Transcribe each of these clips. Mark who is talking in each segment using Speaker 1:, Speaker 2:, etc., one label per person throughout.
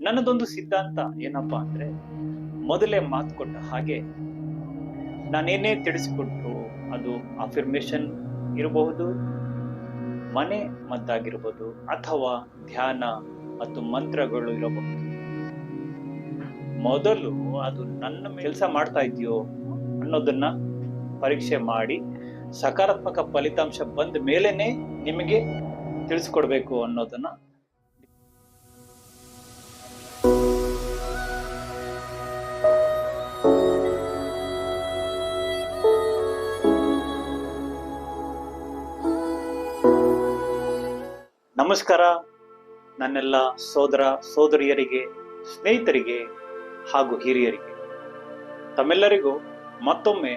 Speaker 1: ನನ್ನದೊಂದು ಸಿದ್ಧಾಂತ ಏನಪ್ಪಾ ಅಂದ್ರೆ ಮೊದಲೇ ಮಾತು ಕೊಟ್ಟ ಹಾಗೆ ನಾನೇನೇ ತಿಳಿಸಿಕೊಟ್ರು ಅದು ಅಫಿರ್ಮೇಶನ್ ಇರಬಹುದು, ಮನೆ ಮದ್ದಾಗಿರ್ಬೋದು ಅಥವಾ ಧ್ಯಾನ ಮತ್ತು ಮಂತ್ರಗಳು ಇರಬಹುದು. ಮೊದಲು ಅದು ನನ್ನ ಕೆಲಸ ಮಾಡ್ತಾ ಇದೆಯೋ ಅನ್ನೋದನ್ನ ಪರೀಕ್ಷೆ ಮಾಡಿ ಸಕಾರಾತ್ಮಕ ಫಲಿತಾಂಶ ಬಂದ ಮೇಲೇನೆ ನಿಮಗೆ ತಿಳಿಸ್ಕೊಡ್ಬೇಕು ಅನ್ನೋದನ್ನ ನಮಸ್ಕಾರ. ನನ್ನೆಲ್ಲ ಸೋದರ, ಸೋದರಿಯರಿಗೆ, ಸ್ನೇಹಿತರಿಗೆ ಹಾಗೂ ಹಿರಿಯರಿಗೆ. ತಮ್ಮೆಲ್ಲರಿಗೂ ಮತ್ತೊಮ್ಮೆ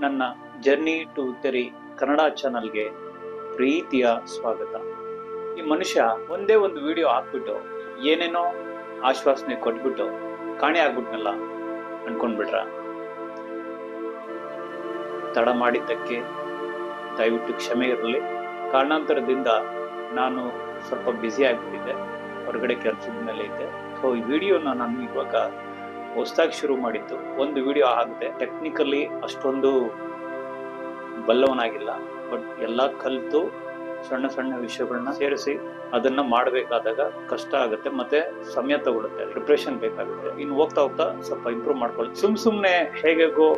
Speaker 1: ನನ್ನ ಜರ್ನಿ ಟು ತೆರಿ ಕನ್ನಡ ಚಾನಲ್ಗೆ ಪ್ರೀತಿಯ ಸ್ವಾಗತ. ಈ ಮನುಷ್ಯ ಒಂದೇ ಒಂದು ವಿಡಿಯೋ ಹಾಕ್ಬಿಟ್ಟು ಏನೇನೋ ಆಶ್ವಾಸನೆ ಕೊಟ್ಬಿಟ್ಟು ಕಾಣೆ ಆಗ್ಬಿಟ್ನಲ್ಲ ಅನ್ಕೊಂಡ್ಬಿಟ್ರ? ತಡ ಮಾಡಿದ್ದಕ್ಕೆ ದಯವಿಟ್ಟು ಕ್ಷಮೆ ಇರಲಿ. ಕಾರಣಾಂತರದಿಂದ ನಾನು ಸ್ವಲ್ಪ ಬ್ಯುಸಿ ಆಗಿಬಿಟ್ಟಿದ್ದೆ ಹೊರಗಡೆ ಕೆಲಸದ ಮೇಲೆ ಇದ್ದೆ ಸೊ ಈ ವಿಡಿಯೋನ ನಾನು ಇವಾಗ ಹೊಸದಾಗಿ ಶುರು ಮಾಡಿದ್ದು. ಒಂದು ವಿಡಿಯೋ ಆಗುತ್ತೆ ಟೆಕ್ನಿಕಲಿ ಅಷ್ಟೊಂದು ಬಲ್ಲವನಾಗಿಲ್ಲ. ಬಟ್ ಎಲ್ಲ ಕಲಿತು ಸಣ್ಣ ಸಣ್ಣ ವಿಷಯಗಳನ್ನ ಸೇರಿಸಿ ಅದನ್ನ ಮಾಡಬೇಕಾದಾಗ ಕಷ್ಟ ಆಗುತ್ತೆ. ಮತ್ತೆ ಸಮಯ ತಗೊಳುತ್ತೆ. ಪ್ರಿಪ್ರೇಷನ್ ಬೇಕಾಗುತ್ತೆ. ಇನ್ನು ಹೋಗ್ತಾ ಹೋಗ್ತಾ ಸ್ವಲ್ಪ ಇಂಪ್ರೂವ್ ಮಾಡ್ಕೊಳ್ಳಿ. ಸುಮ್ ಸುಮ್ನೆ ಹೇಗೆಗೋ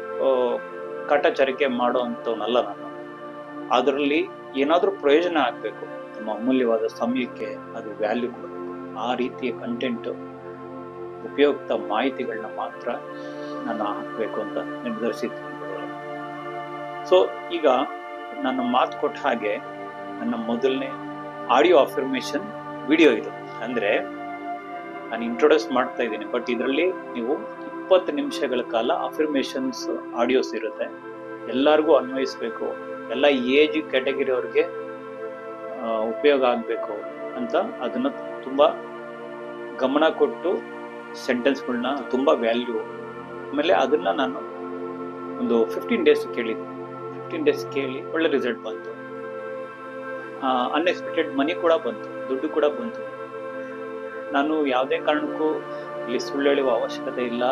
Speaker 1: ಕಟಚರಿಕೆ ಮಾಡೋ ನಾನು. ಅದರಲ್ಲಿ ಏನಾದರೂ ಪ್ರಯೋಜನ ಆಗ್ಬೇಕು. ನಮ್ಮ ಅಮೂಲ್ಯವಾದ ಸಮಯಕ್ಕೆ ಅದು ವ್ಯಾಲ್ಯೂ ಕೊಡಬೇಕು. ಆ ರೀತಿಯ ಕಂಟೆಂಟ್ ಉಪಯುಕ್ತ ಮಾಹಿತಿಗಳನ್ನ ಮಾತ್ರ ನಾನು ಹಾಕಬೇಕು ಅಂತ ನಿರ್ಧರಿಸಿದ್ದೀನಿ ಸೊ ಈಗ ನನ್ನ ಮಾತು ಕೊಟ್ಟ ಹಾಗೆ ನನ್ನ ಮೊದಲನೇ ಆಡಿಯೋ ಅಫರ್ಮೇಶನ್ ವಿಡಿಯೋ ಇದು. ಅಂದ್ರೆ ನಾನು ಇಂಟ್ರೊಡ್ಯೂಸ್ ಮಾಡ್ತಾ ಇದ್ದೀನಿ. ಬಟ್ ಇದರಲ್ಲಿ ನೀವು ಇಪ್ಪತ್ತು ನಿಮಿಷಗಳ ಕಾಲ ಅಫರ್ಮೇಶನ್ಸ್ ಆಡಿಯೋಸ್ ಇರುತ್ತೆ. ಎಲ್ಲರಿಗೂ ಅನ್ವಯಿಸ್ಬೇಕು. ಎಲ್ಲ ಏಜ್ ಕ್ಯಾಟಗರಿ ಅವ್ರಿಗೆ ಉಪಯೋಗ ಆಗಬೇಕು ಅಂತ ಅದನ್ನ ತುಂಬಾ ಗಮನ ಕೊಟ್ಟು ಸೆಂಟೆನ್ಸ್ಗಳನ್ನ ತುಂಬಾ ವ್ಯಾಲ್ಯೂ ಆಮೇಲೆ ಅದನ್ನ ನಾನು ಒಂದು ಫಿಫ್ಟೀನ್ ಡೇಸ್ ಕೇಳಿದ್ದೆ ಫಿಫ್ಟೀನ್ ಡೇಸ್ ಕೇಳಿ ಒಳ್ಳೆ ರಿಸಲ್ಟ್ ಬಂತು. ಅನ್ಎಕ್ಸ್ಪೆಕ್ಟೆಡ್ ಮನಿ ಕೂಡ ಬಂತು, ದುಡ್ಡು ಕೂಡ ಬಂತು. ನಾನು ಯಾವುದೇ ಕಾರಣಕ್ಕೂ ಇಲ್ಲಿ ಸುಳ್ಳು ಹೇಳುವ ಅವಶ್ಯಕತೆ ಇಲ್ಲ.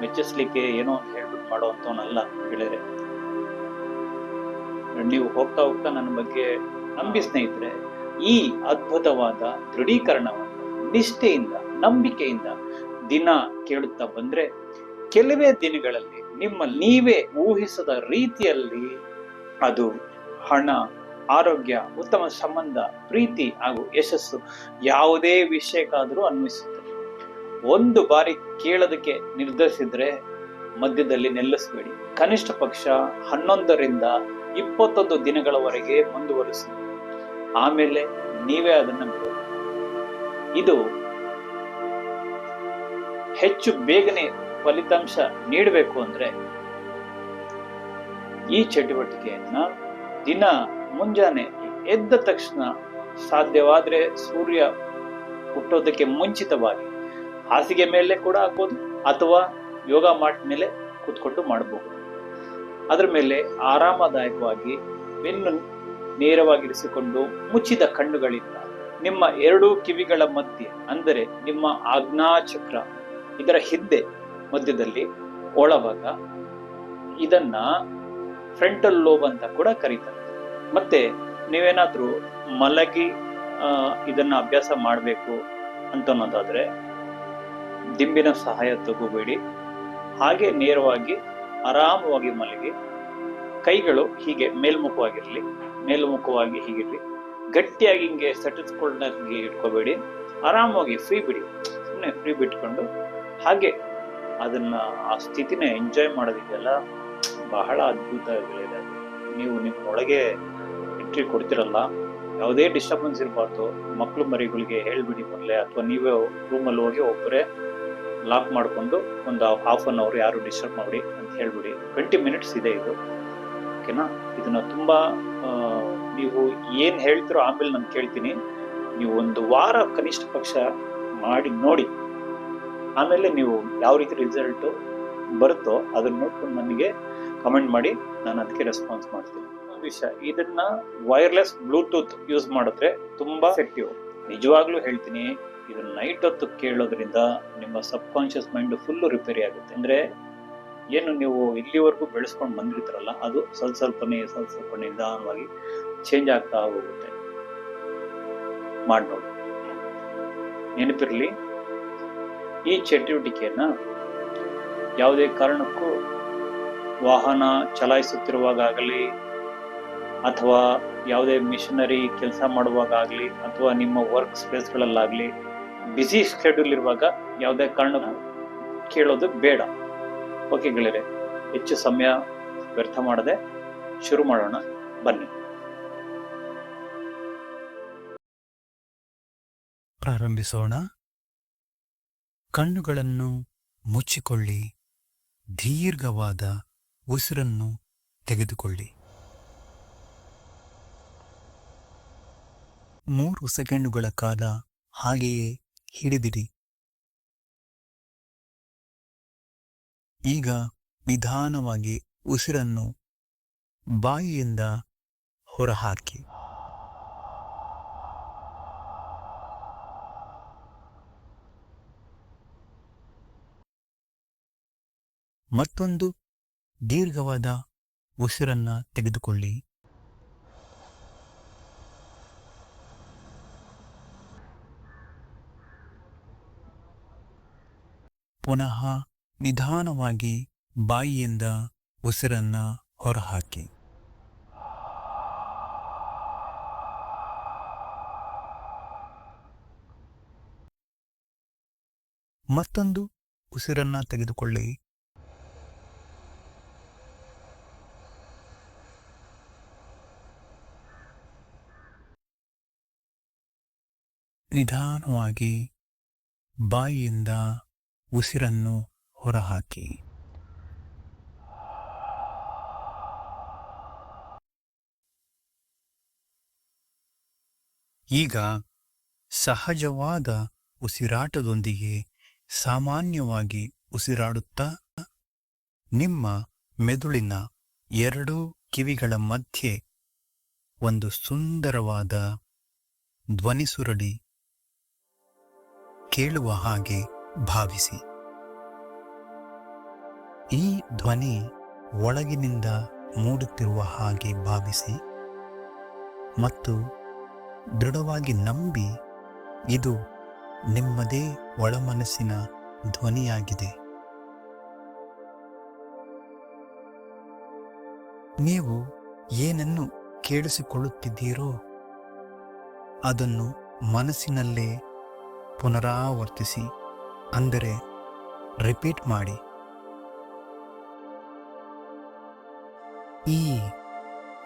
Speaker 1: ಮೆಚ್ಚಿಸ್ಲಿಕ್ಕೆ ಏನೋ ಅಂತ ಹೇಳ್ಬಿಟ್ಟು ಮಾಡೋ ಅಂತವನ್ನಲ್ಲ ಹೇಳಿದ್ರೆ. ನೀವು ಹೋಗ್ತಾ ಹೋಗ್ತಾ ನನ್ನ ಬಗ್ಗೆ ನಂಬಿ ಸ್ನೇಹಿತರೆ, ಈ ಅದ್ಭುತವಾದ ದೃಢೀಕರಣವನ್ನು ನಿಷ್ಠೆಯಿಂದ, ನಂಬಿಕೆಯಿಂದ ದಿನ ಕೇಳುತ್ತಾ ಬಂದ್ರೆ, ಕೆಲವೇ ದಿನಗಳಲ್ಲಿ ನಿಮ್ಮ ನೀವೇ ಊಹಿಸದ ರೀತಿಯಲ್ಲಿ ಅದು ಹಣ, ಆರೋಗ್ಯ, ಉತ್ತಮ ಸಂಬಂಧ, ಪ್ರೀತಿ ಹಾಗೂ ಯಶಸ್ಸು ಯಾವುದೇ ವಿಷಯಕ್ಕಾದರೂ ಅನ್ವಿಸುತ್ತದೆ ಒಂದು ಬಾರಿ ಕೇಳೋದಕ್ಕೆ ನಿರ್ಧರಿಸಿದ್ರೆ ಮಧ್ಯದಲ್ಲಿ ನಿಲ್ಲಿಸಬೇಡಿ. ಕನಿಷ್ಠ ಪಕ್ಷ ಹನ್ನೊಂದರಿಂದ ಇಪ್ಪತ್ತೊಂದು ದಿನಗಳವರೆಗೆ ಮುಂದುವರಿಸಿ. ಆಮೇಲೆ ನೀವೇ ಅದನ್ನ ಇದು ಹೆಚ್ಚು ಬೇಗನೆ ಫಲಿತಾಂಶ ನೀಡಬೇಕು ಅಂದ್ರೆ ಈ ಚಟುವಟಿಕೆಯನ್ನ ದಿನ ಮುಂಜಾನೆ ಎದ್ದ ತಕ್ಷಣ ಸಾಧ್ಯವಾದ್ರೆ ಸೂರ್ಯ ಹುಟ್ಟೋದಕ್ಕೆ ಮುಂಚಿತವಾಗಿ ಹಾಸಿಗೆ ಮೇಲೆ ಕೂಡ ಆಗ್ಬೋದು ಅಥವಾ ಯೋಗ ಮಾಡ್ ಮೇಲೆ ಕೂತ್ಕೊಂಡು ಮಾಡಬಹುದು ಅದರ ಮೇಲೆ ಆರಾಮದಾಯಕವಾಗಿ ಬೆನ್ನು ನೇರವಾಗಿರಿಸಿಕೊಂಡು ಮುಚ್ಚಿದ ಕಣ್ಣುಗಳಿಂದ ನಿಮ್ಮ ಎರಡೂ ಕಿವಿಗಳ ಮಧ್ಯೆ, ಅಂದರೆ ನಿಮ್ಮ ಆಜ್ಞಾಚಕ್ರ ಇದರ ಹಿಂದೆ ಮಧ್ಯದಲ್ಲಿ ಒಳಭಾಗ, ಇದನ್ನ ಫ್ರಂಟಲ್ ಲೋಬ್ ಅಂತ ಕೂಡ ಕರೀತಾರೆ. ಮತ್ತೆ ನೀವೇನಾದ್ರೂ ಮಲಗಿ ಇದನ್ನ ಅಭ್ಯಾಸ ಮಾಡಬೇಕು ಅಂತ ಅನ್ನೋದಾದ್ರೆ ದಿಂಬಿನ ಸಹಾಯ ತಗೋಬೇಡಿ. ಹಾಗೆ ನೇರವಾಗಿ ಆರಾಮವಾಗಿ ಮಲಗಿ, ಕೈಗಳು ಹೀಗೆ ಮೇಲ್ಮುಖವಾಗಿರ್ಲಿ, ಮೇಲ್ಮುಖವಾಗಿ ಹೀಗಿರ್ಲಿ, ಗಟ್ಟಿಯಾಗಿ ಹಿಂಗೆ ಸೆಟಲ್ಸ್ಕೊಂಡಾಗಿ ಇಟ್ಕೋಬೇಡಿ, ಆರಾಮವಾಗಿ ಫ್ರೀ ಬಿಡಿ ಸುಮ್ಮನೆ ಫ್ರೀ ಬಿಟ್ಕೊಂಡು ಹಾಗೆ ಅದನ್ನ ಆ ಸ್ಥಿತಿನ ಎಂಜಾಯ್ ಮಾಡೋದಿದೆಯಲ್ಲ ಬಹಳ ಅದ್ಭುತಗಳಿದೆ ಅದು. ನೀವು ನಿಮ್ಮ ಒಳಗೆ ಎಂಟ್ರಿ ಕೊಡ್ತಿರಲ್ಲ, ಯಾವುದೇ ಡಿಸ್ಟರ್ಬೆನ್ಸ್ ಇರಬಾರ್ದು ಮಕ್ಕಳು ಮರಿಗಳಿಗೆ ಹೇಳ್ಬಿಡಿ ಮೊದಲೇ, ಅಥವಾ ನೀವೇ ರೂಮಲ್ಲಿ ಹೋಗಿ ಒಬ್ಬರೇ ಲಾಕ್ ಮಾಡಿಕೊಂಡು ಒಂದು ಹಾಫ್ ಅನ್ ಅವರ್ ಯಾರು ಡಿಸ್ಟರ್ಬ್ ಮಾಡಿ ಅಂತ ಹೇಳ್ಬಿಡಿ. ಟ್ವೆಂಟಿ ಮಿನಿಟ್ಸ್ ಇದೆ ಇದು. ಓಕೆನಾ ಇದನ್ನ ತುಂಬಾ ನೀವು ಏನು ಹೇಳ್ತಿರೋ ಆಮೇಲೆ ನಾನು ಕೇಳ್ತೀನಿ. ನೀವು ಒಂದು ವಾರ ಕನಿಷ್ಠ ಪಕ್ಷ ಮಾಡಿ ನೋಡಿ. ಆಮೇಲೆ ನೀವು ಯಾವ ರೀತಿ ರಿಸಲ್ಟ್ ಬರುತ್ತೋ ಅದನ್ನ ನೋಡ್ಕೊಂಡು ನನಗೆ ಕಮೆಂಟ್ ಮಾಡಿ ನಾನು ಅದಕ್ಕೆ ರೆಸ್ಪಾನ್ಸ್ ಮಾಡ್ತೀನಿ. ವಿಷಯ ಇದನ್ನ ವೈರ್ಲೆಸ್ ಬ್ಲೂಟೂತ್ ಯೂಸ್ ಮಾಡಿದ್ರೆ ತುಂಬಾ ಎಫೆಕ್ಟಿವ್ ನಿಜವಾಗ್ಲೂ ಹೇಳ್ತೀನಿ. ಇದು ನೈಟ್ ಹೊತ್ತು ಕೇಳೋದ್ರಿಂದ ನಿಮ್ಮ subconscious mind full repair ಆಗುತ್ತೆ. ಅಂದ್ರೆ ಏನು ನೀವು ಇಲ್ಲಿವರೆಗೂ ಬೆಳೆಸ್ಕೊಂಡು ಬಂದಿರ್ತಾರಲ್ಲ, ಅದು ಸ್ವಲ್ಪ ಸ್ವಲ್ಪನೇ, ಸ್ವಲ್ಪ ಸ್ವಲ್ಪ ನಿಧಾನವಾಗಿ ಚೇಂಜ್ ಆಗ್ತಾ ಹೋಗುತ್ತೆ. ಮಾಡಿ ನೋಡಿ ನೆನಪಿರಲಿ, ಈ ಚಟುವಟಿಕೆಯನ್ನ ಯಾವುದೇ ಕಾರಣಕ್ಕೂ ವಾಹನ ಚಲಾಯಿಸುತ್ತಿರುವಾಗಲಿ ಅಥವಾ ಯಾವುದೇ ಮಿಷನರಿ ಕೆಲಸ ಮಾಡುವಾಗಲಿ ಅಥವಾ ನಿಮ್ಮ ವರ್ಕ್ ಸ್ಪೇಸ್ಗಳಲ್ಲಾಗಲಿ ಬ್ಯುಸಿ ಶೆಡ್ಯೂಲ್ ಇರುವಾಗ ಯಾವುದೇ ಕಾರಣ ಕೇಳೋದು ಬೇಡ. ಓಕೆ ಗೆಳೆಯರೆ, ಹೆಚ್ಚು ಸಮಯ ವ್ಯರ್ಥ ಮಾಡದೆ ಶುರು ಮಾಡೋಣ. ಬನ್ನಿ.
Speaker 2: ಪ್ರಾರಂಭಿಸೋಣ. ಕಣ್ಣುಗಳನ್ನು ಮುಚ್ಚಿಕೊಳ್ಳಿ. ದೀರ್ಘವಾದ ಉಸಿರನ್ನು ತೆಗೆದುಕೊಳ್ಳಿ. ಮೂರು ಸೆಕೆಂಡುಗಳ ಕಾಲ ಹಾಗೆಯೇ ಹಿಡಿದಿರಿ ಈಗ ನಿಧಾನವಾಗಿ ಉಸಿರನ್ನು ಬಾಯಿಯಿಂದ ಹೊರಹಾಕಿ. ಮತ್ತೊಂದು ದೀರ್ಘವಾದ ಉಸಿರನ್ನ ತೆಗೆದುಕೊಳ್ಳಿ. ಪುನಃ ನಿಧಾನವಾಗಿ ಬಾಯಿಯಿಂದ ಉಸಿರನ್ನ ಹೊರಹಾಕಿ. ಮತ್ತೊಂದು ಉಸಿರನ್ನ ತೆಗೆದುಕೊಳ್ಳಿ. ನಿಧಾನವಾಗಿ ಬಾಯಿಯಿಂದ ಉಸಿರನ್ನು ಹೊರಹಾಕಿ. ಈಗ ಸಹಜವಾದ ಉಸಿರಾಟದೊಂದಿಗೆ ಸಾಮಾನ್ಯವಾಗಿ ಉಸಿರಾಡುತ್ತಾ ನಿಮ್ಮ ಮೆದುಳಿನ ಎರಡೂ ಕಿವಿಗಳ ಮಧ್ಯೆ ಒಂದು ಸುಂದರವಾದ ಧ್ವನಿಸುರಳಿ ಕೇಳುವ ಹಾಗೆ ಭಾವಿಸಿ. ಈ ಧ್ವನಿ ಒಳಗಿನಿಂದ ಮೂಡುತ್ತಿರುವ ಹಾಗೆ ಭಾವಿಸಿ ಮತ್ತು ದೃಢವಾಗಿ ನಂಬಿ ಇದು ನಿಮ್ಮದೇ ಒಳಮನಸ್ಸಿನ ಧ್ವನಿಯಾಗಿದೆ. ನೀವು ಏನನ್ನು ಕೇಳಿಸಿಕೊಳ್ಳುತ್ತಿದ್ದೀರೋ ಅದನ್ನು ಮನಸ್ಸಿನಲ್ಲೇ ಪುನರಾವರ್ತಿಸಿ. ಅಂದರೆ ರಿಪೀಟ್ ಮಾಡಿ. ಈ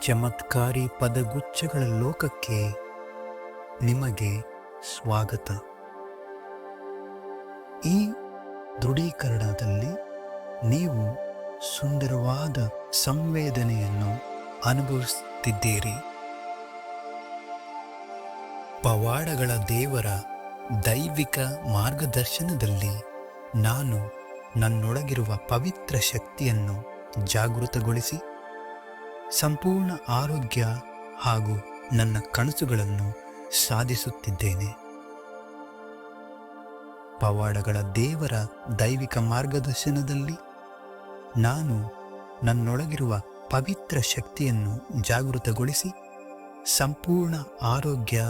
Speaker 2: ಚಮತ್ಕಾರಿ ಪದಗುಚ್ಛಗಳ ಲೋಕಕ್ಕೆ ನಿಮಗೆ ಸ್ವಾಗತ. ಈ ದೃಢೀಕರಣದಲ್ಲಿ ನೀವು ಸುಂದರವಾದ ಸಂವೇದನೆಯನ್ನು ಅನುಭವಿಸುತ್ತಿದ್ದೀರಿ. ಪವಾಡಗಳ ದೇವರ ದೈವಿಕ ಮಾರ್ಗದರ್ಶನದಲ್ಲಿ ನಾನು ನನ್ನೊಳಗಿರುವ ಪವಿತ್ರ ಶಕ್ತಿಯನ್ನು ಜಾಗೃತಗೊಳಿಸಿ ಸಂಪೂರ್ಣ ಆರೋಗ್ಯ ಹಾಗೂ ನನ್ನ ಕನಸುಗಳನ್ನು ಸಾಧಿಸುತ್ತಿದ್ದೇನೆ. ಪವಾಡಗಳ ದೇವರ ದೈವಿಕ ಮಾರ್ಗದರ್ಶನದಲ್ಲಿ ನಾನು ನನ್ನೊಳಗಿರುವ ಪವಿತ್ರ ಶಕ್ತಿಯನ್ನು ಜಾಗೃತಗೊಳಿಸಿ ಸಂಪೂರ್ಣ ಆರೋಗ್ಯ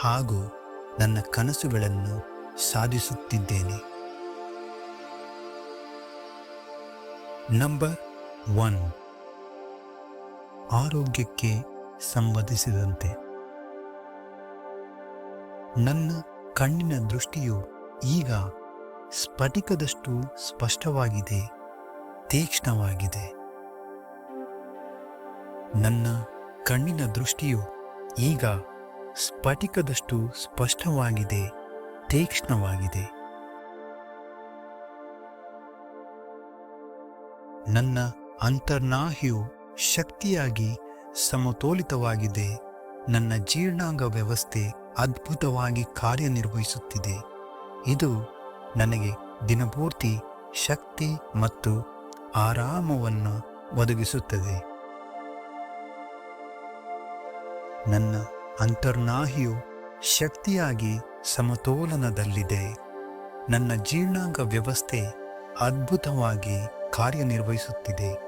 Speaker 2: ಹಾಗೂ ನನ್ನ ಕನಸುಗಳನ್ನು ಸಾಧಿಸುತ್ತಿದ್ದೇನೆ. ನಂಬರ್ ಒನ್ ಆರೋಗ್ಯಕ್ಕೆ ಸಂಬಂಧಿಸಿದಂತೆ. ನನ್ನ ಕಣ್ಣಿನ ದೃಷ್ಟಿಯು ಈಗ ಸ್ಫಟಿಕದಷ್ಟು ಸ್ಪಷ್ಟವಾಗಿದೆ, ತೀಕ್ಷ್ಣವಾಗಿದೆ. ನನ್ನ ಕಣ್ಣಿನ ದೃಷ್ಟಿಯು ಈಗ ಸ್ಫಟಿಕದಷ್ಟು ಸ್ಪಷ್ಟವಾಗಿದೆ, ತೀಕ್ಷ್ಣವಾಗಿದೆ. ನನ್ನ ಅಂತರ್ನಾಹಿಯು ಶಕ್ತಿಯಾಗಿ ಸಮತೋಲಿತವಾಗಿದೆ. ನನ್ನ ಜೀರ್ಣಾಂಗ ವ್ಯವಸ್ಥೆ ಅದ್ಭುತವಾಗಿ ಕಾರ್ಯನಿರ್ವಹಿಸುತ್ತಿದೆ. ಇದು ನನಗೆ ದಿನಪೂರ್ತಿ ಶಕ್ತಿ ಮತ್ತು ಆರಾಮವನ್ನು ಒದಗಿಸುತ್ತದೆ. ನನ್ನ ಅಂತರ್ನಾಹಿಯು ಶಕ್ತಿಯಾಗಿ ಸಮತೋಲನದಲ್ಲಿದೆ. ನನ್ನ ಜೀರ್ಣಾಂಗ ವ್ಯವಸ್ಥೆ ಅದ್ಭುತವಾಗಿ ಕಾರ್ಯನಿರ್ವಹಿಸುತ್ತಿದೆ.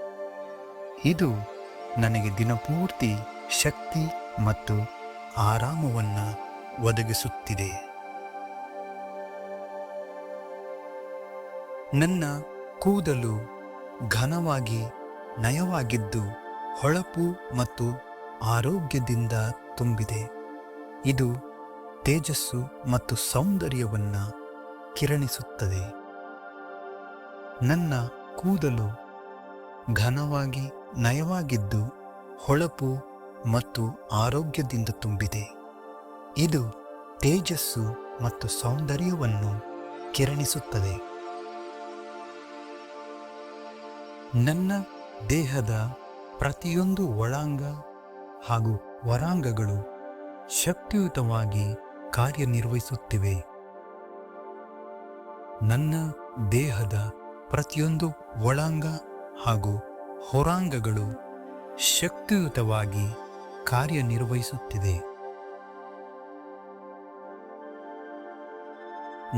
Speaker 2: ಇದು ನನಗೆ ದಿನಪೂರ್ತಿ ಶಕ್ತಿ ಮತ್ತು ಆರಾಮವನ್ನು ಒದಗಿಸುತ್ತಿದೆ. ನನ್ನ ಕೂದಲು ಘನವಾಗಿ ನಯವಾಗಿದ್ದು ಹೊಳಪು ಮತ್ತು ಆರೋಗ್ಯದಿಂದ ತುಂಬಿದೆ. ಇದು ತೇಜಸ್ಸು ಮತ್ತು ಸೌಂದರ್ಯವನ್ನು ಕಿರಣಿಸುತ್ತದೆ. ನನ್ನ ಕೂದಲು ಘನವಾಗಿ ನಯವಾಗಿದ್ದು ಹೊಳಪು ಮತ್ತು ಆರೋಗ್ಯದಿಂದ ತುಂಬಿದೆ. ಇದು ತೇಜಸ್ಸು ಮತ್ತು ಸೌಂದರ್ಯವನ್ನು ಕಿರಣಿಸುತ್ತದೆ. ನನ್ನ ದೇಹದ ಪ್ರತಿಯೊಂದು ಒಳಾಂಗ ಹಾಗೂ ಹೊರಾಂಗಗಳು ಶಕ್ತಿಯುತವಾಗಿ ಕಾರ್ಯನಿರ್ವಹಿಸುತ್ತಿವೆ. ನನ್ನ ದೇಹದ ಪ್ರತಿಯೊಂದು ಒಳಾಂಗ ಹಾಗೂ ಹೊರಾಂಗಗಳು ಶಕ್ತಿಯುತವಾಗಿ ಕಾರ್ಯನಿರ್ವಹಿಸುತ್ತಿದೆ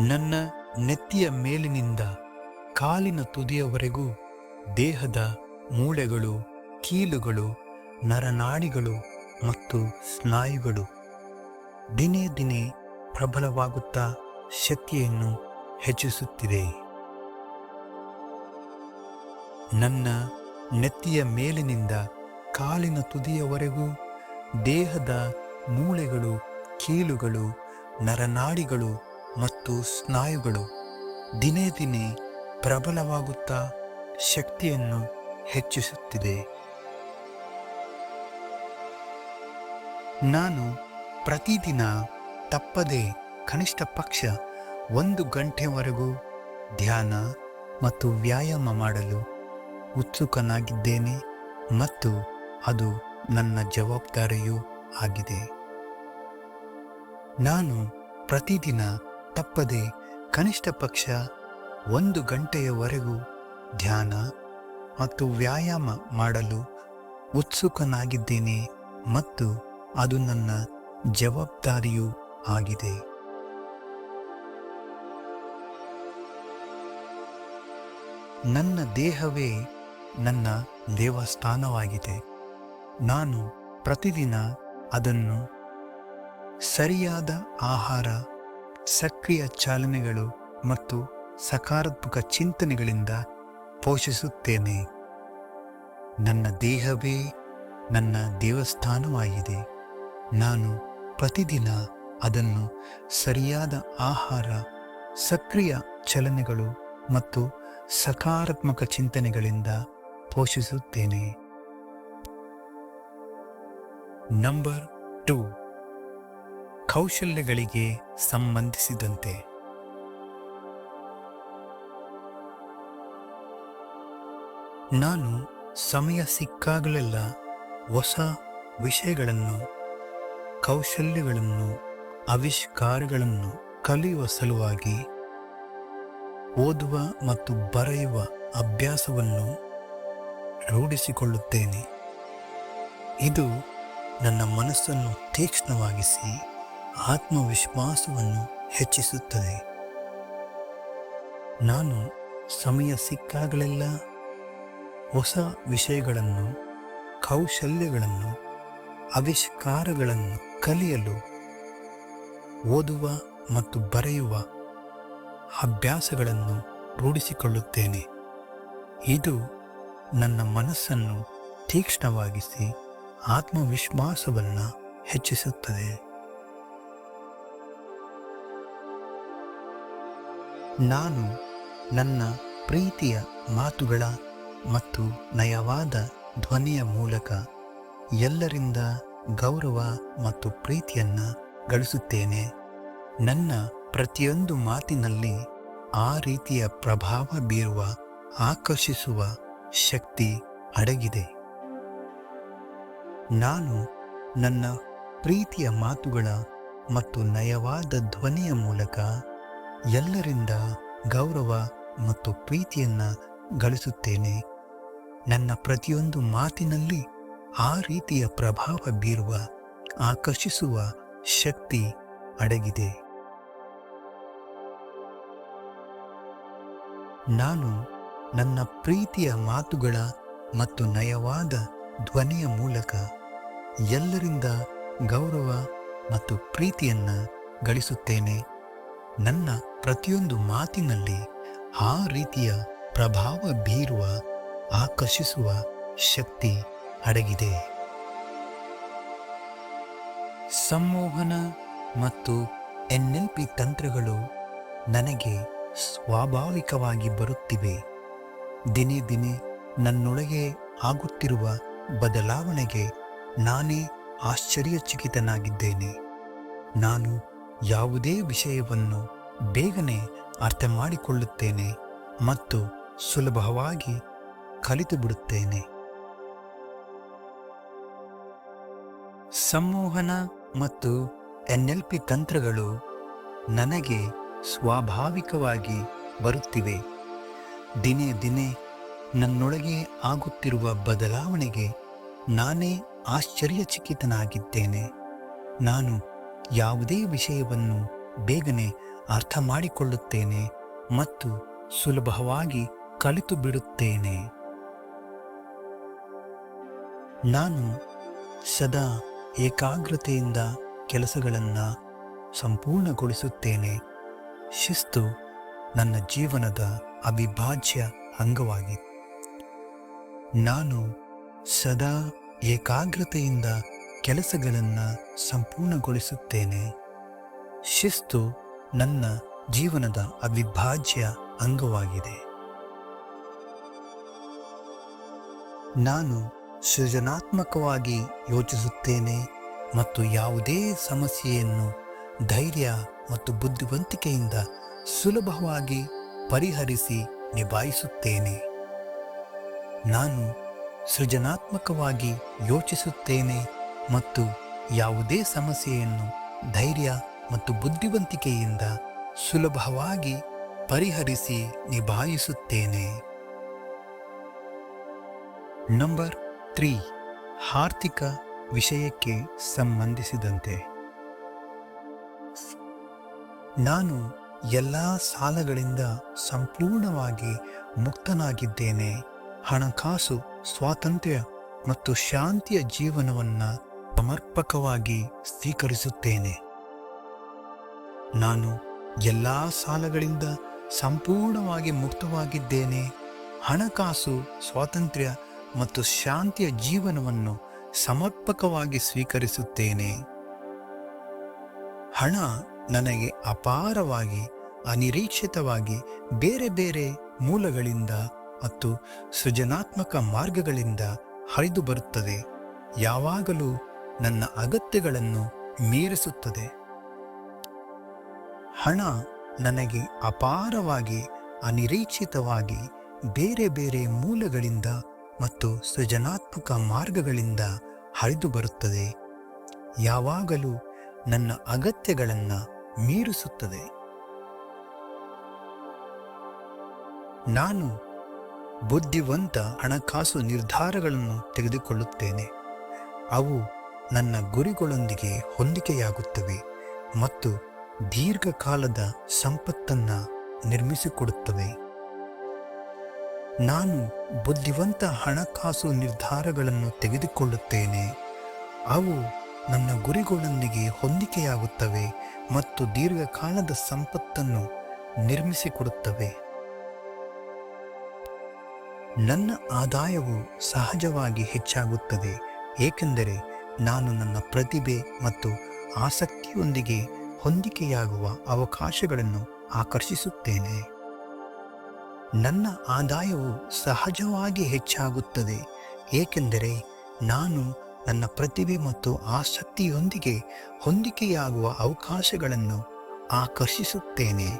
Speaker 2: ನನ್ನ ನೆತ್ತಿಯ ಮೇಲಿನಿಂದ ಕಾಲಿನ ತುದಿಯವರೆಗೂ ದೇಹದ ಮೂಳೆಗಳು, ಕೀಲುಗಳು, ನರನಾಡಿಗಳು ಮತ್ತು ಸ್ನಾಯುಗಳು ದಿನೇ ದಿನೇ ಪ್ರಬಲವಾಗುತ್ತಾ ಶಕ್ತಿಯನ್ನು ಹೆಚ್ಚಿಸುತ್ತಿದೆ. ನನ್ನ ನೆತ್ತಿಯ ಮೇಲಿನಿಂದ ಕಾಲಿನ ತುದಿಯವರೆಗೂ ದೇಹದ ಮೂಳೆಗಳು, ಕೀಲುಗಳು, ನರನಾಡಿಗಳು ಮತ್ತು ಸ್ನಾಯುಗಳು ದಿನೇ ದಿನೇ ಪ್ರಬಲವಾಗುತ್ತಾ ಶಕ್ತಿಯನ್ನು ಹೆಚ್ಚಿಸುತ್ತಿದೆ. ನಾನು ಪ್ರತಿದಿನ ತಪ್ಪದೆ ಕನಿಷ್ಠ ಪಕ್ಷ ಒಂದು ಗಂಟೆವರೆಗೂ ಧ್ಯಾನ ಮತ್ತು ವ್ಯಾಯಾಮ ಮಾಡಲು ಉತ್ಸುಕನಾಗಿದ್ದೇನೆ ಮತ್ತು ಅದು ನನ್ನ ಜವಾಬ್ದಾರಿಯೂ ಆಗಿದೆ. ನಾನು ಪ್ರತಿದಿನ ತಪ್ಪದೆ ಕನಿಷ್ಠ ಪಕ್ಷ ಒಂದು ಗಂಟೆಯವರೆಗೂ ಧ್ಯಾನ ಮತ್ತು ವ್ಯಾಯಾಮ ಮಾಡಲು ಉತ್ಸುಕನಾಗಿದ್ದೇನೆ ಮತ್ತು ಅದು ನನ್ನ ಜವಾಬ್ದಾರಿಯೂ ಆಗಿದೆ. ನನ್ನ ದೇಹವೇ ನನ್ನ ದೇವಸ್ಥಾನವಾಗಿದೆ. ನಾನು ಪ್ರತಿದಿನ ಅದನ್ನು ಸರಿಯಾದ ಆಹಾರ, ಸಕ್ರಿಯ ಚಾಲನೆಗಳು ಮತ್ತು ಸಕಾರಾತ್ಮಕ ಚಿಂತನೆಗಳಿಂದ ಪೋಷಿಸುತ್ತೇನೆ. ನನ್ನ ದೇಹವೇ ನನ್ನ ದೇವಸ್ಥಾನವಾಗಿದೆ. ನಾನು ಪ್ರತಿದಿನ ಅದನ್ನು ಸರಿಯಾದ ಆಹಾರ, ಸಕ್ರಿಯ ಚಲನೆಗಳು ಮತ್ತು ಸಕಾರಾತ್ಮಕ ಚಿಂತನೆಗಳಿಂದ ಪೋಷಿಸುತ್ತೇನೆ. Number two. ಕೌಶಲ್ಯಗಳಿಗೆ ಸಂಬಂಧಿಸಿದಂತೆ. ನಾನು ಸಮಯ ಸಿಕ್ಕಾಗಲೆಲ್ಲ ಹೊಸ ವಿಷಯಗಳನ್ನು ಕೌಶಲ್ಯಗಳನ್ನು, ಆವಿಷ್ಕಾರಗಳನ್ನು ಕಲಿಯುವ ಸಲುವಾಗಿ ಓದುವ ಮತ್ತು ಬರೆಯುವ ಅಭ್ಯಾಸವನ್ನು ರೂಢಿಸಿಕೊಳ್ಳುತ್ತೇನೆ. ಇದು ನನ್ನ ಮನಸ್ಸನ್ನು ತೀಕ್ಷ್ಣವಾಗಿಸಿ ಆತ್ಮವಿಶ್ವಾಸವನ್ನು ಹೆಚ್ಚಿಸುತ್ತದೆ. ನಾನು ಸಮಯ ಸಿಕ್ಕಾಗಲೆಲ್ಲ ಹೊಸ ವಿಷಯಗಳನ್ನು, ಕೌಶಲ್ಯಗಳನ್ನು, ಆವಿಷ್ಕಾರಗಳನ್ನು ಕಲಿಯಲು, ಓದುವ ಮತ್ತು ಬರೆಯುವ ಅಭ್ಯಾಸಗಳನ್ನು ರೂಢಿಸಿಕೊಳ್ಳುತ್ತೇನೆ. ಇದು ನನ್ನ ಮನಸ್ಸನ್ನು ತೀಕ್ಷ್ಣವಾಗಿಸಿ ಆತ್ಮವಿಶ್ವಾಸವನ್ನು ಹೆಚ್ಚಿಸುತ್ತದೆ. ನಾನು ನನ್ನ ಪ್ರೀತಿಯ ಮಾತುಗಳ ಮತ್ತು ನಯವಾದ ಧ್ವನಿಯ ಮೂಲಕ ಎಲ್ಲರಿಂದ ಗೌರವ ಮತ್ತು ಪ್ರೀತಿಯನ್ನು ಗಳಿಸುತ್ತೇನೆ. ನನ್ನ ಪ್ರತಿಯೊಂದು ಮಾತಿನಲ್ಲಿ ಆ ರೀತಿಯ ಪ್ರಭಾವ ಬೀರುವ, ಆಕರ್ಷಿಸುವ ಶಕ್ತಿ ಅಡಗಿದೆ. ನಾನು ನನ್ನ ಪ್ರೀತಿಯ ಮಾತುಗಳ ಮತ್ತು ನಯವಾದ ಧ್ವನಿಯ ಮೂಲಕ ಎಲ್ಲರಿಂದ ಗೌರವ ಮತ್ತು ಪ್ರೀತಿಯನ್ನು ಗಳಿಸುತ್ತೇನೆ. ನನ್ನ ಪ್ರತಿಯೊಂದು ಮಾತಿನಲ್ಲಿ ಆ ರೀತಿಯ ಪ್ರಭಾವ ಬೀರುವ, ಆಕರ್ಷಿಸುವ ಶಕ್ತಿ ಅಡಗಿದೆ. ನಾನು ನನ್ನ ಪ್ರೀತಿಯ ಮಾತುಗಳ ಮತ್ತು ನಯವಾದ ಧ್ವನಿಯ ಮೂಲಕ ಎಲ್ಲರಿಂದ ಗೌರವ ಮತ್ತು ಪ್ರೀತಿಯನ್ನು ಗಳಿಸುತ್ತೇನೆ. ನನ್ನ ಪ್ರತಿಯೊಂದು ಮಾತಿನಲ್ಲಿ ಆ ರೀತಿಯ ಪ್ರಭಾವ ಬೀರುವ, ಆಕರ್ಷಿಸುವ ಶಕ್ತಿ ಅಡಗಿದೆ ಸಂಮೋಹನ ಮತ್ತು ಎನ್ಎಲ್ಪಿ ತಂತ್ರಗಳು ನನಗೆ ಸ್ವಾಭಾವಿಕವಾಗಿ ಬರುತ್ತಿವೆ. ದಿನೇ ದಿನೇ ನನ್ನೊಳಗೆ ಆಗುತ್ತಿರುವ ಬದಲಾವಣೆಗೆ ನಾನೇ ಆಶ್ಚರ್ಯಚಕಿತನಾಗಿದ್ದೇನೆ. ನಾನು ಯಾವುದೇ ವಿಷಯವನ್ನು ಬೇಗನೆ ಅರ್ಥ ಮಾಡಿಕೊಳ್ಳುತ್ತೇನೆ ಮತ್ತು ಸುಲಭವಾಗಿ ಕಲಿತು ಬಿಡುತ್ತೇನೆ ಸಂಮೋಹನ ಮತ್ತು ಎನ್ಎಲ್ಪಿ ತಂತ್ರಗಳು ನನಗೆ ಸ್ವಾಭಾವಿಕವಾಗಿ ಬರುತ್ತಿವೆ. ದಿನೇ ದಿನೇ ನನ್ನೊಳಗೆ ಆಗುತ್ತಿರುವ ಬದಲಾವಣೆಗೆ ನಾನೇ ಆಶ್ಚರ್ಯಚಕಿತನಾಗಿದ್ದೇನೆ. ನಾನು ಯಾವುದೇ ವಿಷಯವನ್ನು ಬೇಗನೆ ಅರ್ಥ ಮಾಡಿಕೊಳ್ಳುತ್ತೇನೆ ಮತ್ತು ಸುಲಭವಾಗಿ ಕಲಿತು ಬಿಡುತ್ತೇನೆ ನಾನು ಸದಾ ಏಕಾಗ್ರತೆಯಿಂದ ಕೆಲಸಗಳನ್ನು ಸಂಪೂರ್ಣಗೊಳಿಸುತ್ತೇನೆ. ಶಿಸ್ತು ನನ್ನ ಜೀವನದ ಅವಿಭಾಜ್ಯ ಅಂಗವಾಗಿದೆ ನಾನು ಸದಾ ಏಕಾಗ್ರತೆಯಿಂದ ಕೆಲಸಗಳನ್ನು ಸಂಪೂರ್ಣಗೊಳಿಸುತ್ತೇನೆ. ಶಿಸ್ತು ನನ್ನ ಜೀವನದ ಅವಿಭಾಜ್ಯ ಅಂಗವಾಗಿದೆ. ನಾನು ಸೃಜನಾತ್ಮಕವಾಗಿ ಯೋಚಿಸುತ್ತೇನೆ ಮತ್ತು ಯಾವುದೇ ಸಮಸ್ಯೆಯನ್ನು ಧೈರ್ಯ ಮತ್ತು ಬುದ್ಧಿವಂತಿಕೆಯಿಂದ ಸುಲಭವಾಗಿ ಪರಿಹರಿಸಿ ನಿಭಾಯಿಸುತ್ತೇನೆ. ನಾನು ಸೃಜನಾತ್ಮಕವಾಗಿ ಯೋಚಿಸುತ್ತೇನೆ ಮತ್ತು ಯಾವುದೇ ಸಮಸ್ಯೆಯನ್ನು ಧೈರ್ಯ ಮತ್ತು ಬುದ್ಧಿವಂತಿಕೆಯಿಂದ ಸುಲಭವಾಗಿ ಪರಿಹರಿಸಿ ನಿಭಾಯಿಸುತ್ತೇನೆ. ನಂಬರ್ ತ್ರೀ ಆರ್ಥಿಕ ವಿಷಯಕ್ಕೆ ಸಂಬಂಧಿಸಿದಂತೆ. ನಾನು ಎಲ್ಲ ಸಾಲಗಳಿಂದ ಸಂಪೂರ್ಣವಾಗಿ ಮುಕ್ತನಾಗಿದ್ದೇನೆ. ಹಣಕಾಸು, ಸ್ವಾತಂತ್ರ್ಯ ಮತ್ತು ಶಾಂತಿಯ ಜೀವನವನ್ನು ಸಮರ್ಪಕವಾಗಿ ಸ್ವೀಕರಿಸುತ್ತೇನೆ. ನಾನು ಎಲ್ಲ ಸಾಲಗಳಿಂದ ಸಂಪೂರ್ಣವಾಗಿ ಮುಕ್ತವಾಗಿದ್ದೇನೆ. ಹಣಕಾಸು, ಸ್ವಾತಂತ್ರ್ಯ ಮತ್ತು ಶಾಂತಿಯ ಜೀವನವನ್ನು ಸಮರ್ಪಕವಾಗಿ ಸ್ವೀಕರಿಸುತ್ತೇನೆ. ಹಣ ನನಗೆ ಅಪಾರವಾಗಿ, ಅನಿರೀಕ್ಷಿತವಾಗಿ ಬೇರೆ ಬೇರೆ ಮೂಲಗಳಿಂದ ಮತ್ತು ಸೃಜನಾತ್ಮಕ ಮಾರ್ಗಗಳಿಂದ ಹರಿದು ಬರುತ್ತದೆ. ಯಾವಾಗಲೂ ನನ್ನ ಅಗತ್ಯಗಳನ್ನು ಮೀರಿಸುತ್ತದೆ. ಹಣ ನನಗೆ ಅಪಾರವಾಗಿ, ಅನಿರೀಕ್ಷಿತವಾಗಿ ಬೇರೆ ಬೇರೆ ಮೂಲಗಳಿಂದ ಮತ್ತು ಸೃಜನಾತ್ಮಕ ಮಾರ್ಗಗಳಿಂದ ಹರಿದು ಬರುತ್ತದೆ. ಯಾವಾಗಲೂ ನನ್ನ ಅಗತ್ಯಗಳನ್ನು ಮೀರಿಸುತ್ತದೆ. ನಾನು ಬುದ್ಧಿವಂತ ಹಣಕಾಸು ನಿರ್ಧಾರಗಳನ್ನು ತೆಗೆದುಕೊಳ್ಳುತ್ತೇನೆ. ಅವು ನನ್ನ ಗುರಿಗಳೊಂದಿಗೆ ಹೊಂದಿಕೆಯಾಗುತ್ತವೆ ಮತ್ತು ದೀರ್ಘಕಾಲದ ಸಂಪತ್ತನ್ನು ನಿರ್ಮಿಸಿಕೊಡುತ್ತವೆ. ನಾನು ಬುದ್ಧಿವಂತ ಹಣಕಾಸು ನಿರ್ಧಾರಗಳನ್ನು ತೆಗೆದುಕೊಳ್ಳುತ್ತೇನೆ. ಅವು ನನ್ನ ಗುರಿಗಳೊಂದಿಗೆ ಹೊಂದಿಕೆಯಾಗುತ್ತವೆ ಮತ್ತು ದೀರ್ಘಕಾಲದ ಸಂಪತ್ತನ್ನು ನಿರ್ಮಿಸಿಕೊಡುತ್ತವೆ. ನನ್ನ ಆದಾಯವು ಸಹಜವಾಗಿ ಹೆಚ್ಚಾಗುತ್ತದೆ, ಏಕೆಂದರೆ ನಾನು ನನ್ನ ಪ್ರತಿಭೆ ಮತ್ತು ಆಸಕ್ತಿಯೊಂದಿಗೆ ಹೊಂದಿಕೆಯಾಗುವ ಅವಕಾಶಗಳನ್ನು ಆಕರ್ಷಿಸುತ್ತೇನೆ. ನನ್ನ ಆದಾಯವು ಸಹಜವಾಗಿ ಹೆಚ್ಚಾಗುತ್ತದೆ, ಏಕೆಂದರೆ ನಾನು ನನ್ನ ಪ್ರತಿಭೆ ಮತ್ತು ಆಸಕ್ತಿಯೊಂದಿಗೆ ಹೊಂದಿಕೆಯಾಗುವ ಅವಕಾಶಗಳನ್ನು ಆಕರ್ಷಿಸುತ್ತೇನೆ.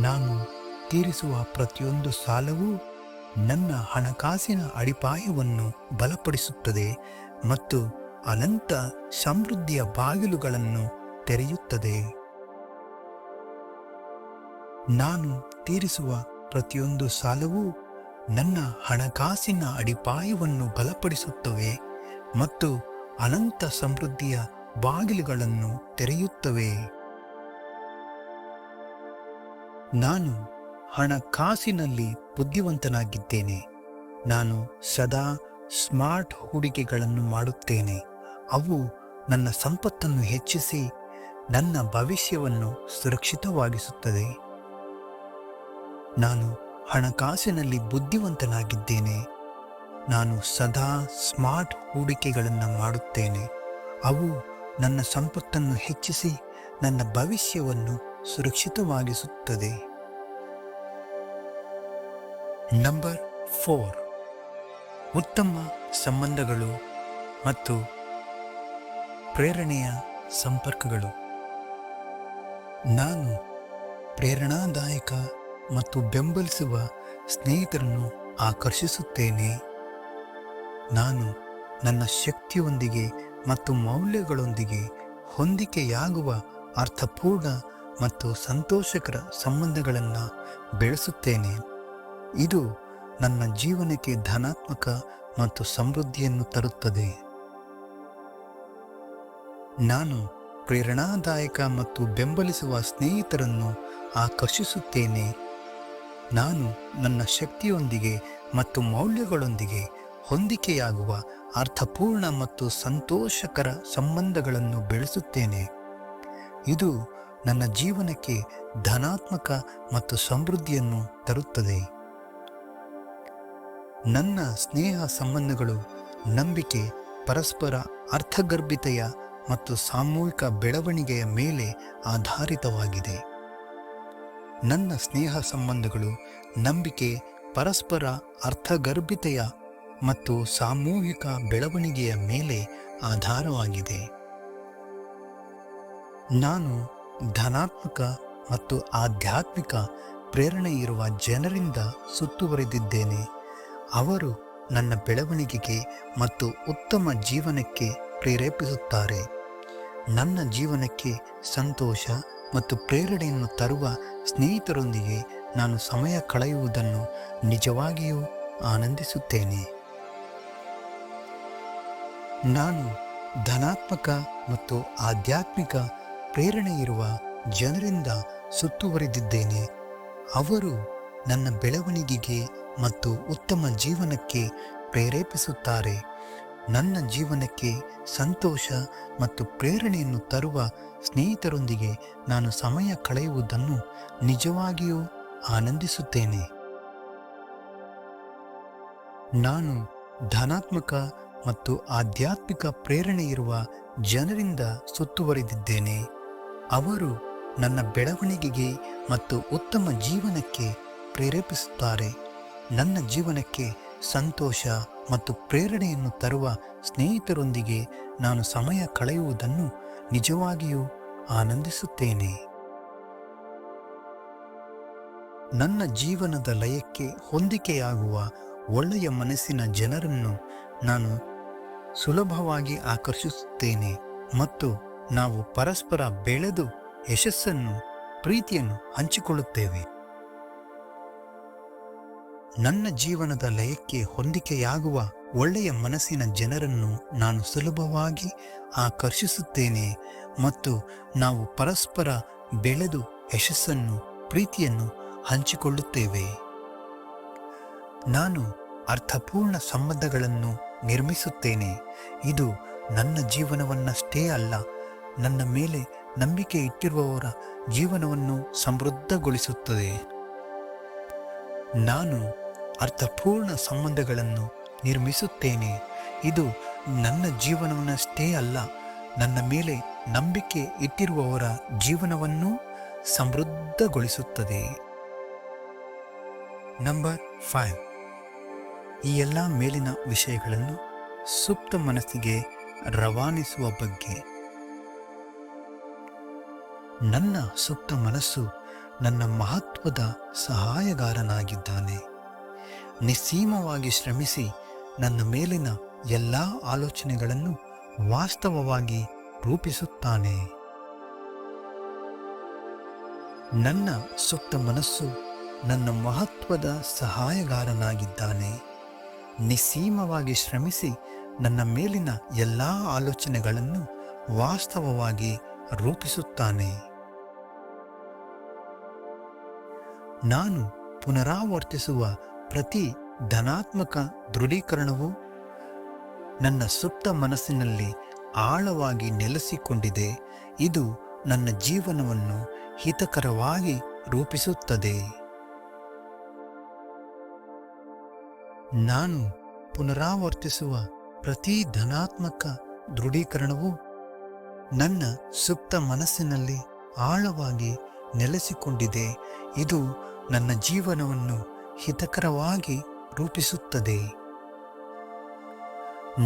Speaker 2: ನಾನು ತೀರಿಸುವ ಪ್ರತಿಯೊಂದು ಸಾಲವೂ ನನ್ನ ಹಣಕಾಸಿನ ಅಡಿಪಾಯವನ್ನು ಬಲಪಡಿಸುತ್ತದೆ ಮತ್ತು ಅನಂತ ಸಮೃದ್ಧಿಯ ಬಾಗಿಲುಗಳನ್ನು ತೆರೆಯುತ್ತದೆ. ನಾನು ತೀರಿಸುವ ಪ್ರತಿಯೊಂದು ಸಾಲವೂ ನನ್ನ ಹಣಕಾಸಿನ ಅಡಿಪಾಯವನ್ನು ಬಲಪಡಿಸುತ್ತವೆ ಮತ್ತು ಅನಂತ ಸಮೃದ್ಧಿಯ ಬಾಗಿಲುಗಳನ್ನು ತೆರೆಯುತ್ತವೆ. ನಾನು ಹಣಕಾಸಿನಲ್ಲಿ ಬುದ್ಧಿವಂತನಾಗಿದ್ದೇನೆ. ನಾನು ಸದಾ ಸ್ಮಾರ್ಟ್ ಹೂಡಿಕೆಗಳನ್ನು ಮಾಡುತ್ತೇನೆ. ಅವು ನನ್ನ ಸಂಪತ್ತನ್ನು ಹೆಚ್ಚಿಸಿ ನನ್ನ ಭವಿಷ್ಯವನ್ನು ಸುರಕ್ಷಿತವಾಗಿಸುತ್ತದೆ ನಾನು ಹಣಕಾಸಿನಲ್ಲಿ ಬುದ್ಧಿವಂತನಾಗಿದ್ದೇನೆ. ನಾನು ಸದಾ ಸ್ಮಾರ್ಟ್ ಹೂಡಿಕೆಗಳನ್ನು ಮಾಡುತ್ತೇನೆ. ಅವು ನನ್ನ ಸಂಪತ್ತನ್ನು ಹೆಚ್ಚಿಸಿ ನನ್ನ ಭವಿಷ್ಯವನ್ನು ಸುರಕ್ಷಿತವಾಗಿಸುತ್ತದೆ. Number four. ಉತ್ತಮ ಸಂಬಂಧಗಳು ಮತ್ತು ಪ್ರೇರಣೆಯ ಸಂಪರ್ಕಗಳು. ನಾನು ಪ್ರೇರಣಾದಾಯಕ ಮತ್ತು ಬೆಂಬಲಿಸುವ ಸ್ನೇಹಿತರನ್ನು ಆಕರ್ಷಿಸುತ್ತೇನೆ. ನಾನು ನನ್ನ ಶಕ್ತಿಯೊಂದಿಗೆ ಮತ್ತು ಮೌಲ್ಯಗಳೊಂದಿಗೆ ಹೊಂದಿಕೆಯಾಗುವ ಅರ್ಥಪೂರ್ಣ ಮತ್ತು ಸಂತೋಷಕರ ಸಂಬಂಧಗಳನ್ನು ಬೆಳೆಸುತ್ತೇನೆ. ಇದು ನನ್ನ ಜೀವನಕ್ಕೆ ಧನಾತ್ಮಕ ಮತ್ತು ಸಮೃದ್ಧಿಯನ್ನು ತರುತ್ತದೆ. ನಾನು ಪ್ರೇರಣಾದಾಯಕ ಮತ್ತು ಬೆಂಬಲಿಸುವ ಸ್ನೇಹಿತರನ್ನು ಆಕರ್ಷಿಸುತ್ತೇನೆ. ನಾನು ನನ್ನ ಶಕ್ತಿಯೊಂದಿಗೆ ಮತ್ತು ಮೌಲ್ಯಗಳೊಂದಿಗೆ ಹೊಂದಿಕೆಯಾಗುವ ಅರ್ಥಪೂರ್ಣ ಮತ್ತು ಸಂತೋಷಕರ ಸಂಬಂಧಗಳನ್ನು ಬೆಳೆಸುತ್ತೇನೆ. ಇದು ನನ್ನ ಜೀವನಕ್ಕೆ ಧನಾತ್ಮಕ ಮತ್ತು ಸಮೃದ್ಧಿಯನ್ನು ತರುತ್ತದೆ. ನನ್ನ ಸ್ನೇಹ ಸಂಬಂಧಗಳು, ನಂಬಿಕೆ, ಪರಸ್ಪರ ಅರ್ಥಗರ್ಭಿತೆಯ ಮತ್ತು ಸಾಮೂಹಿಕ ಬೆಳವಣಿಗೆಯ ಮೇಲೆ ಆಧಾರಿತವಾಗಿದೆ. ನನ್ನ ಸ್ನೇಹ ಸಂಬಂಧಗಳು, ನಂಬಿಕೆ, ಪರಸ್ಪರ ಅರ್ಥಗರ್ಭಿತೆಯ ಮತ್ತು ಸಾಮೂಹಿಕ ಬೆಳವಣಿಗೆಯ ಮೇಲೆ ಆಧಾರವಾಗಿದೆ. ನಾನು ಧನಾತ್ಮಕ ಮತ್ತು ಆಧ್ಯಾತ್ಮಿಕ ಪ್ರೇರಣೆ ಇರುವ ಜನರಿಂದ ಸುತ್ತುವರೆದಿದ್ದೇನೆ. ಅವರು ನನ್ನ ಬೆಳವಣಿಗೆಗೆ ಮತ್ತು ಉತ್ತಮ ಜೀವನಕ್ಕೆ ಪ್ರೇರೇಪಿಸುತ್ತಾರೆ. ನನ್ನ ಜೀವನಕ್ಕೆ ಸಂತೋಷ ಮತ್ತು ಪ್ರೇರಣೆಯನ್ನು ತರುವ ಸ್ನೇಹಿತರೊಂದಿಗೆ ನಾನು ಸಮಯ ಕಳೆಯುವುದನ್ನು ನಿಜವಾಗಿಯೂ ಆನಂದಿಸುತ್ತೇನೆ. ನಾನು ಧನಾತ್ಮಕ ಮತ್ತು ಆಧ್ಯಾತ್ಮಿಕ ಪ್ರೇರಣೆ ಇರುವ ಜನರಿಂದ ಸುತ್ತುವರಿದಿದ್ದೇನೆ. ಅವರು ನನ್ನ ಬೆಳವಣಿಗೆಗೆ ಮತ್ತು ಉತ್ತಮ ಜೀವನಕ್ಕೆ ಪ್ರೇರೇಪಿಸುತ್ತಾರೆ. ನನ್ನ ಜೀವನಕ್ಕೆ ಸಂತೋಷ ಮತ್ತು ಪ್ರೇರಣೆಯನ್ನು ತರುವ ಸ್ನೇಹಿತರೊಂದಿಗೆ ನಾನು ಸಮಯ ಕಳೆಯುವುದನ್ನು ನಿಜವಾಗಿಯೂ ಆನಂದಿಸುತ್ತೇನೆ. ನಾನು ಧನಾತ್ಮಕ ಮತ್ತು ಆಧ್ಯಾತ್ಮಿಕ ಪ್ರೇರಣೆ ಇರುವ ಜನರಿಂದ ಸುತ್ತುವರಿದಿದ್ದೇನೆ. ಅವರು ನನ್ನ ಬೆಳವಣಿಗೆಗೆ ಮತ್ತು ಉತ್ತಮ ಜೀವನಕ್ಕೆ ಪ್ರೇರೇಪಿಸುತ್ತಾರೆ. ನನ್ನ ಜೀವನಕ್ಕೆ ಸಂತೋಷ ಮತ್ತು ಪ್ರೇರಣೆಯನ್ನು ತರುವ ಸ್ನೇಹಿತರೊಂದಿಗೆ ನಾನು ಸಮಯ ಕಳೆಯುವುದನ್ನು ನಿಜವಾಗಿಯೂ ಆನಂದಿಸುತ್ತೇನೆ. ನನ್ನ ಜೀವನದ ಲಯಕ್ಕೆ ಹೊಂದಿಕೆಯಾಗುವ ಒಳ್ಳೆಯ ಮನಸ್ಸಿನ ಜನರನ್ನು ನಾನು ಸುಲಭವಾಗಿ ಆಕರ್ಷಿಸುತ್ತೇನೆ ಮತ್ತು ನಾವು ಪರಸ್ಪರ ಬೆಳೆದು ಯಶಸ್ಸನ್ನು, ಪ್ರೀತಿಯನ್ನು ಹಂಚಿಕೊಳ್ಳುತ್ತೇವೆ. ನನ್ನ ಜೀವನದ ಲಯಕ್ಕೆ ಹೊಂದಿಕೆಯಾಗುವ ಒಳ್ಳೆಯ ಮನಸ್ಸಿನ ಜನರನ್ನು ನಾನು ಸುಲಭವಾಗಿ ಆಕರ್ಷಿಸುತ್ತೇನೆ ಮತ್ತು ನಾವು ಪರಸ್ಪರ ಬೆಳೆದು ಯಶಸ್ಸನ್ನು, ಪ್ರೀತಿಯನ್ನು ಹಂಚಿಕೊಳ್ಳುತ್ತೇವೆ. ನಾನು ಅರ್ಥಪೂರ್ಣ ಸಂಬಂಧಗಳನ್ನು ನಿರ್ಮಿಸುತ್ತೇನೆ. ಇದು ನನ್ನ ಜೀವನವನ್ನಷ್ಟೇ ಅಲ್ಲ, ನನ್ನ ಮೇಲೆ ನಂಬಿಕೆ ಇಟ್ಟಿರುವವರ ಜೀವನವನ್ನು ಸಮೃದ್ಧಗೊಳಿಸುತ್ತದೆ. ನಾನು ಅರ್ಥಪೂರ್ಣ ಸಂಬಂಧಗಳನ್ನು ನಿರ್ಮಿಸುತ್ತೇನೆ. ಇದು ನನ್ನ ಜೀವನವನ್ನಷ್ಟೇ ಅಲ್ಲ, ನನ್ನ ಮೇಲೆ ನಂಬಿಕೆ ಇಟ್ಟಿರುವವರ ಜೀವನವನ್ನು ಸಮೃದ್ಧಗೊಳಿಸುತ್ತದೆ. ನಂಬರ್ ಫೈವ್ ಈ ಎಲ್ಲ ಮೇಲಿನ ವಿಷಯಗಳನ್ನು ಸುಪ್ತ ಮನಸ್ಸಿಗೆ ರವಾನಿಸುವ ಬಗ್ಗೆ. ನನ್ನ ಸುಪ್ತ ಮನಸ್ಸು ನನ್ನ ಮಹತ್ವದ ಸಹಾಯಗಾರನಾಗಿದ್ದಾನೆ. ನಿಸ್ಸೀಮವಾಗಿ ಶ್ರಮಿಸಿ ನನ್ನ ಮೇಲಿನ ಎಲ್ಲ ಆಲೋಚನೆಗಳನ್ನು ವಾಸ್ತವವಾಗಿ ರೂಪಿಸುತ್ತಾನೆ. ನನ್ನ ಸುಪ್ತ ಮನಸ್ಸು ನನ್ನ ಮಹತ್ವದ ಸಹಾಯಗಾರನಾಗಿದ್ದಾನೆ. ನಿಸ್ಸೀಮವಾಗಿ ಶ್ರಮಿಸಿ ನನ್ನ ಮೇಲಿನ ಎಲ್ಲ ಆಲೋಚನೆಗಳನ್ನು ವಾಸ್ತವವಾಗಿ ರೂಪಿಸುತ್ತಾನೆ. ನಾನು ಪುನರಾವರ್ತಿಸುವ ಪ್ರತಿ ಧನಾತ್ಮಕ ದೃಢೀಕರಣವು ನನ್ನ ಸುಪ್ತ ಮನಸ್ಸಿನಲ್ಲಿ ಆಳವಾಗಿ ನೆಲೆಸಿಕೊಂಡಿದೆ. ಇದು ನನ್ನ ಜೀವನವನ್ನು ಹಿತಕರವಾಗಿ ರೂಪಿಸುತ್ತದೆ. ನಾನು ಪುನರಾವರ್ತಿಸುವ ಪ್ರತಿ ಧನಾತ್ಮಕ ದೃಢೀಕರಣವು ನನ್ನ ಸುಪ್ತ ಮನಸ್ಸಿನಲ್ಲಿ ಆಳವಾಗಿ ನೆಲೆಸಿಕೊಂಡಿದೆ. ಇದು ನನ್ನ ಜೀವನವನ್ನು ಹಿತಕರವಾಗಿ ರೂಪಿಸುತ್ತದೆ.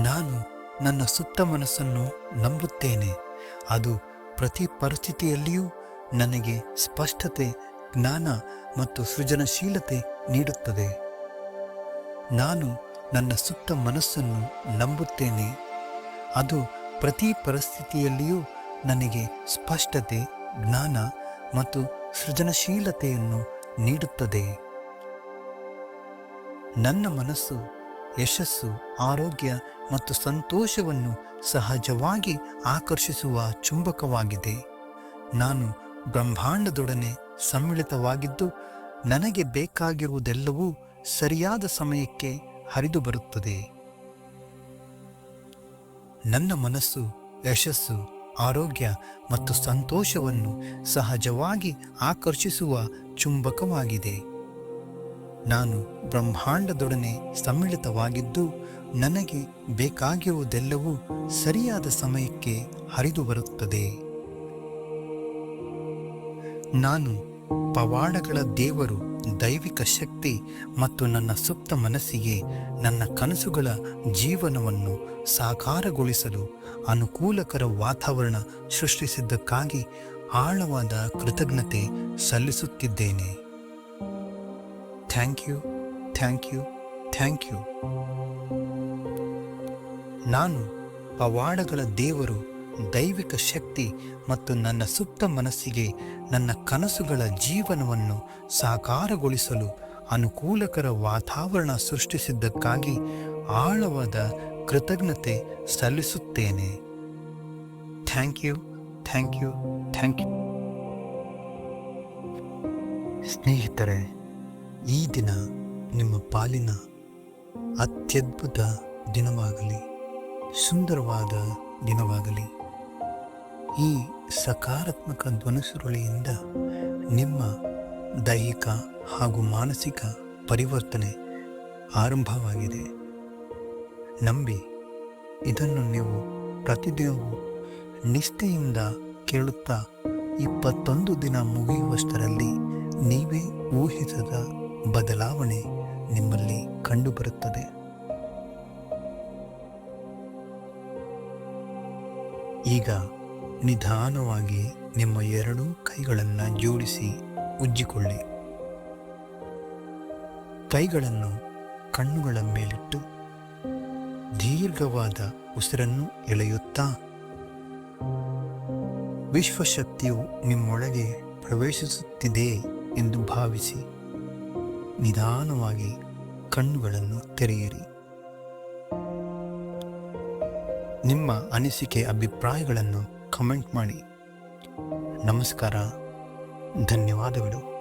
Speaker 2: ನಾನು ನನ್ನ ಸುಪ್ತ ಮನಸ್ಸನ್ನು ನಂಬುತ್ತೇನೆ. ಅದು ಪ್ರತಿ ಪರಿಸ್ಥಿತಿಯಲ್ಲಿಯೂ ನನಗೆ ಸ್ಪಷ್ಟತೆ, ಜ್ಞಾನ ಮತ್ತು ಸೃಜನಶೀಲತೆ ನೀಡುತ್ತದೆ. ನಾನು ನನ್ನ ಸುಪ್ತ ಮನಸ್ಸನ್ನು ನಂಬುತ್ತೇನೆ. ಅದು ಪ್ರತಿ ಪರಿಸ್ಥಿತಿಯಲ್ಲಿಯೂ ನನಗೆ ಸ್ಪಷ್ಟತೆ, ಜ್ಞಾನ ಮತ್ತು ಸೃಜನಶೀಲತೆಯನ್ನು ನೀಡುತ್ತದೆ. ನನ್ನ ಮನಸ್ಸು, ಯಶಸ್ಸು, ಆರೋಗ್ಯ ಮತ್ತು ಸಂತೋಷವನ್ನು ಸಹಜವಾಗಿ ಆಕರ್ಷಿಸುವ ಚುಂಬಕವಾಗಿದೆ. ನಾನು ಬ್ರಹ್ಮಾಂಡದೊಡನೆ ಸಮ್ಮಿಳಿತವಾಗಿದ್ದು, ನನಗೆ ಬೇಕಾಗಿರುವುದೆಲ್ಲವೂ ಸರಿಯಾದ ಸಮಯಕ್ಕೆ ಹರಿದು ಬರುತ್ತದೆ. ನನ್ನ ಮನಸ್ಸು, ಯಶಸ್ಸು, ಆರೋಗ್ಯ ಮತ್ತು ಸಂತೋಷವನ್ನು ಸಹಜವಾಗಿ ಆಕರ್ಷಿಸುವ ಚುಂಬಕವಾಗಿದೆ. ನಾನು ಬ್ರಹ್ಮಾಂಡದೊಡನೆ ಸಮ್ಮಿಳಿತವಾಗಿದ್ದು ನನಗೆ ಬೇಕಾಗಿರುವುದೆಲ್ಲವೂ ಸರಿಯಾದ ಸಮಯಕ್ಕೆ ಹರಿದು ಬರುತ್ತದೆ. ನಾನು ಪವಾಡಗಳ ದೇವರು, ದೈವಿಕ ಶಕ್ತಿ ಮತ್ತು ನನ್ನ ಸುಪ್ತ ಮನಸ್ಸಿಗೆ ನನ್ನ ಕನಸುಗಳ ಜೀವನವನ್ನು ಸಾಕಾರಗೊಳಿಸಲು ಅನುಕೂಲಕರ ವಾತಾವರಣ ಸೃಷ್ಟಿಸಿದ್ದಕ್ಕಾಗಿ ಆಳವಾದ ಕೃತಜ್ಞತೆ ಸಲ್ಲಿಸುತ್ತಿದ್ದೇನೆ. Thank you thank you thank you. ನಾನು ಪವಾಡಗಳ ದೇವರು, ದೈವಿಕ ಶಕ್ತಿ ಮತ್ತು ನನ್ನ ಸುಪ್ತ ಮನಸ್ಸಿಗೆ ನನ್ನ ಕನಸುಗಳ ಜೀವನವನ್ನು ಸಾಕಾರಗೊಳಿಸಲು ಅನುಕೂಲಕರ ವಾತಾವರಣ ಸೃಷ್ಟಿಸಿದ್ದಕ್ಕಾಗಿ ಆಳವಾದ ಕೃತಜ್ಞತೆ ಸಲ್ಲಿಸುತ್ತೇನೆ. Thank you thank you thank you. ಸ್ನೇಹಿತರೆ ಈ ದಿನ ನಿಮ್ಮ ಪಾಲಿನ ಅತ್ಯದ್ಭುತ ದಿನವಾಗಲಿ, ಸುಂದರವಾದ ದಿನವಾಗಲಿ. ಈ ಸಕಾರಾತ್ಮಕ ಧ್ವನಿಸುರುಳಿಯಿಂದ ನಿಮ್ಮ ದೈಹಿಕ ಹಾಗೂ ಮಾನಸಿಕ ಪರಿವರ್ತನೆ ಆರಂಭವಾಗಿದೆ. ನಂಬಿ ಇದನ್ನು ನೀವು ಪ್ರತಿದಿನವೂ ನಿಷ್ಠೆಯಿಂದ ಕೇಳುತ್ತಾ ಇಪ್ಪತ್ತೊಂದು ದಿನ ಮುಗಿಯುವಷ್ಟರಲ್ಲಿ ನೀವೇ ಊಹಿಸದ ಬದಲಾವಣೆ ನಿಮ್ಮಲ್ಲಿ ಕಂಡುಬರುತ್ತದೆ. ಈಗ ನಿಧಾನವಾಗಿ ನಿಮ್ಮ ಎರಡೂ ಕೈಗಳನ್ನು ಜೋಡಿಸಿ ಉಜ್ಜಿಕೊಳ್ಳಿ. ಕೈಗಳನ್ನು ಕಣ್ಣುಗಳ ಮೇಲಿಟ್ಟು ದೀರ್ಘವಾದ ಉಸಿರನ್ನು ಎಳೆಯುತ್ತಾ ವಿಶ್ವಶಕ್ತಿಯು ನಿಮ್ಮೊಳಗೆ ಪ್ರವೇಶಿಸುತ್ತಿದೆ ಎಂದು ಭಾವಿಸಿ. ನಿಧಾನವಾಗಿ ಕಣ್ಣುಗಳನ್ನು ತೆರೆಯಿರಿ. ನಿಮ್ಮ ಅನಿಸಿಕೆ ಅಭಿಪ್ರಾಯಗಳನ್ನು ಕಮೆಂಟ್ ಮಾಡಿ. ನಮಸ್ಕಾರ ಧನ್ಯವಾದಗಳು.